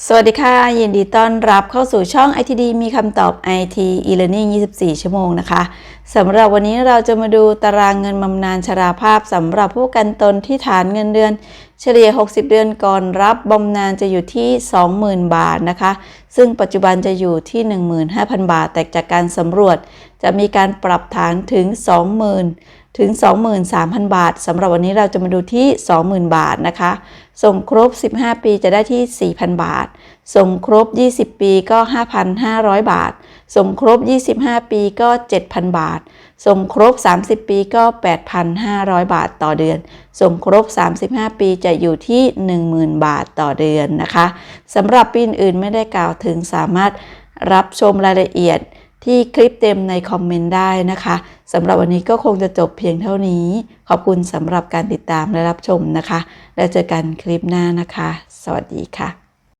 สวัสดีค่ะ ยินดีต้อนรับเข้าสู่ช่อง ITD มีคำตอบ IT e-learning 24 ชั่วโมงนะคะสำหรับวันนี้เราจะมาดูตารางเงินบำนาญชราภาพสำหรับผู้กันตนที่ฐานเงินเดือน เฉลี่ย 60 เดือนก่อนรับบำนาญจะอยู่ที่ 20,000 บาทนะคะ ซึ่งปัจจุบันจะอยู่ที่ 15,000 บาท แต่จากการสำรวจจะมีการปรับฐานถึง 20,000 ถึง 23,000 บาทสำหรับวันนี้เราจะมาดูที่ 20,000 บาทนะคะ ส่งครบ 15 ปีจะได้ที่ 4,000 บาท ส่งครบ 20 ปีก็ 5,500 บาท ส่งครบ 25 ปีก็ 7,000 บาท ส่งครบ 30 ปีก็ 8,500 บาทต่อเดือน ส่งครบ 35 ปีจะอยู่ที่ 10,000 บาทต่อเดือนนะคะสำหรับปีอื่นๆไม่ได้กล่าวถึงสามารถรับชมรายละเอียดที่คลิปเต็มในคอมเมนต์ได้นะคะสำหรับวันนี้ก็คงจะจบเพียงเท่านี้ ขอบคุณสำหรับการติดตามและรับชมนะคะ แล้วเจอกันคลิปหน้านะคะ สวัสดีค่ะ